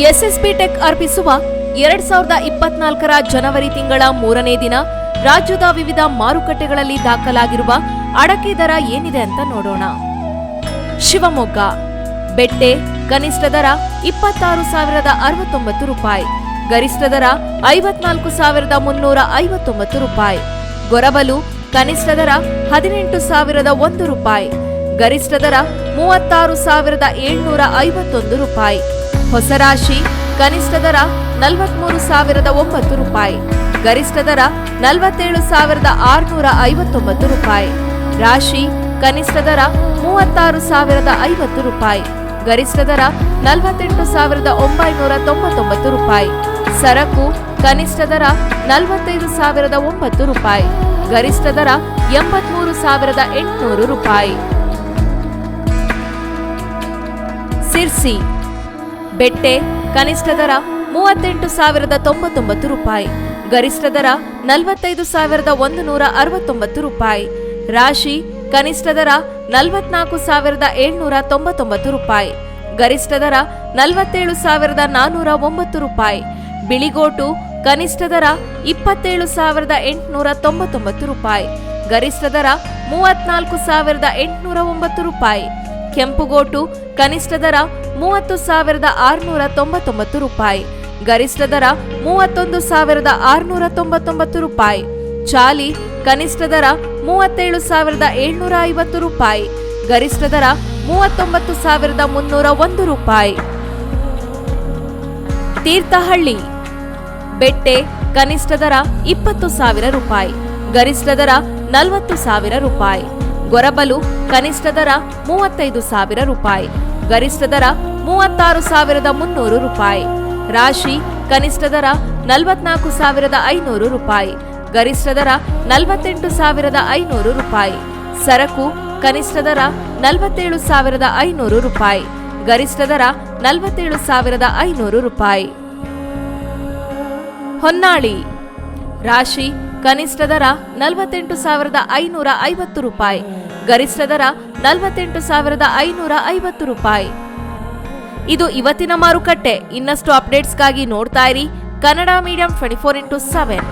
SSP tech ಅರ್ಪಿಸುವ ಎರಡ್ ಸಾವಿರದ ಇಪ್ಪತ್ನಾಲ್ಕರ ಜನವರಿ ತಿಂಗಳ ಮೂರನೇ ದಿನ ರಾಜ್ಯದ ವಿವಿಧ ಮಾರುಕಟ್ಟೆಗಳಲ್ಲಿ ದಾಖಲಾಗಿರುವ ಅಡಕೆ ದರ ಏನಿದೆ ಅಂತ ನೋಡೋಣ. ಶಿವಮೊಗ್ಗ. ಬೆಟ್ಟೆ ಕನಿಷ್ಠ ದರ ಇಪ್ಪತ್ತಾರು ಸಾವಿರದ ಅರವತ್ತೊಂಬತ್ತು ರೂಪಾಯಿ, ಗರಿಷ್ಠ ದರ ಐವತ್ನಾಲ್ಕು ಸಾವಿರದ ಮುನ್ನೂರ ಐವತ್ತೊಂಬತ್ತು ರೂಪಾಯಿ, ಗೊರಬಲು ಕನಿಷ್ಠ ದರ ಹದಿನೆಂಟು ಸಾವಿರದ ಒಂದು ರೂಪಾಯಿ, ಗರಿಷ್ಠ ದರ ಮೂವತ್ತಾರು ಸಾವಿರದ ಏಳ್ನೂರ ಐವತ್ತೊಂದು ರೂಪಾಯಿ. ಹೊಸರಾಶಿ ಕನಿಷ್ಠ ದರ ನಲವತ್ಮೂರು ಸಾವಿರದ ಒಂಬತ್ತು ರೂಪಾಯಿ, ಗರಿಷ್ಠ ದರ ನಲವತ್ತೇಳು ಸಾವಿರದ ಆರುನೂರ ಐವತ್ತೊಂಬತ್ತು ರೂಪಾಯಿ, ರಾಶಿ, ಕನಿಷ್ಠ ದರ ಮೂವತ್ತಾರು ಸಾವಿರದ ಐವತ್ತು ರೂಪಾಯಿ, ಗರಿಷ್ಠ ದರ ನಲವತ್ತೆಂಟು ಸಾವಿರದ ಒಂಬೈನೂರ ತೊಂಬತ್ತೊಂಬತ್ತು ರೂಪಾಯಿ, ಸರಕು, ಕನಿಷ್ಠ ದರ ನಲವತ್ತೈದು ಸಾವಿರದ ಒಂಬತ್ತು ರೂಪಾಯಿ, ಗರಿಷ್ಠ ದರ ಎಂಬತ್ಮೂರು ಸಾವಿರದ ಎಂಟುನೂರು ರೂಪಾಯಿ. ಸಿರ್ಸಿ ಬೆಟ್ಟೆ, ಕನಿಷ್ಠ ದರ ಮೂವತ್ತೆಂಟು ಸಾವಿರದ ತೊಂಬತ್ತೊಂಬತ್ತು ರೂಪಾಯಿ, ಗರಿಷ್ಠ ದರ ನಲವತ್ತೈದು ಸಾವಿರದ ಒಂದು ನೂರ ಅರವತ್ತೊಂಬತ್ತು ರೂಪಾಯಿ, ರಾಶಿ ಕನಿಷ್ಠ ದರ ನಲವತ್ನಾಲ್ಕು ಸಾವಿರದ ಏಳ್ನೂರ ತೊಂಬತ್ತೊಂಬತ್ತು ರೂಪಾಯಿ, ಗರಿಷ್ಠ ದರ ನಲವತ್ತೇಳು ಸಾವಿರದ ನಾನ್ನೂರ ಒಂಬತ್ತು ರೂಪಾಯಿ, ಬಿಳಿಗೋಟು ಕನಿಷ್ಠ ದರ ಇಪ್ಪತ್ತೇಳು ಸಾವಿರದ ಎಂಟುನೂರ ತೊಂಬತ್ತೊಂಬತ್ತು ರೂಪಾಯಿ, ಗರಿಷ್ಠ ದರ ಮೂವತ್ನಾಲ್ಕು ಸಾವಿರದ ಎಂಟುನೂರ ಒಂಬತ್ತು ರೂಪಾಯಿ, ಕೆಂಪುಗೋಟು ಕನಿಷ್ಠ ದರ ಮೂವತ್ತು ಸಾವಿರದ ಆರುನೂರ ತೊಂಬತ್ತೊಂಬತ್ತು ರೂಪಾಯಿ, ಗರಿಷ್ಠ ದರ ಮೂವತ್ತೊಂದು ಸಾವಿರದ ಆರುನೂರ ತೊಂಬತ್ತೊಂಬತ್ತು ರೂಪಾಯಿ, ಚಾಲಿ ಕನಿಷ್ಠ ದರ ಮೂವತ್ತೇಳು ಸಾವಿರದ ಏಳ್ನೂರ ಐವತ್ತು ರೂಪಾಯಿ, ಗರಿಷ್ಠ ದರ ಮೂವತ್ತೊಂಬತ್ತು ಸಾವಿರದ ಮುನ್ನೂರ ಒಂದು ರೂಪಾಯಿ. ತೀರ್ಥಹಳ್ಳಿ, ಬೆಟ್ಟೆ ಕನಿಷ್ಠ ದರ ಇಪ್ಪತ್ತು ಸಾವಿರ ರೂಪಾಯಿ, ಗರಿಷ್ಠ ದರ ನಲವತ್ತು ಸಾವಿರ ರೂಪಾಯಿ. ಗೊರಬಲು ಕನಿಷ್ಠ ದರ ಮೂವತ್ತೈದು ಸಾವಿರ ರೂಪಾಯಿ, ಗರಿಷ್ಠ ದರ ಮೂವತ್ತಾರು ಸಾವಿರದ ಮುನ್ನೂರು ರೂಪಾಯಿ, ರಾಶಿ ಕನಿಷ್ಠ ದರ ನಲವತ್ನಾಲ್ಕು ಸಾವಿರದ ಐನೂರು ರೂಪಾಯಿ, ಗರಿಷ್ಠ ದರ ನಲವತ್ತೆಂಟು ಸಾವಿರದ ಐನೂರು ರೂಪಾಯಿ, ಸರಕು ಕನಿಷ್ಠ ದರ ನಲವತ್ತೇಳು ಸಾವಿರದ ಐನೂರು ರೂಪಾಯಿ, ಗರಿಷ್ಠ ದರ ನಲವತ್ತೇಳು ಸಾವಿರದ ಐನೂರು ರೂಪಾಯಿ. ಹೊನ್ನಾಳಿ, ರಾಶಿ ಕನಿಷ್ಠ ದರ ನಲವತ್ತೆಂಟು ಸಾವಿರದ ಐನೂರ ಐವತ್ತು ರೂಪಾಯಿ. ಗರಿಷ್ಠ ದರ ನಲವತ್ತೆಂಟು ಸಾವಿರದ ಐನೂರ ಐವತ್ತು ರೂಪಾಯಿ. ಇದು ಇವತ್ತಿನ ಮಾರುಕಟ್ಟೆ. ಇನ್ನಷ್ಟು ಅಪ್ಡೇಟ್ಸ್ಗಾಗಿ ನೋಡ್ತಾ ಇರಿ Kannada medium twenty four into seven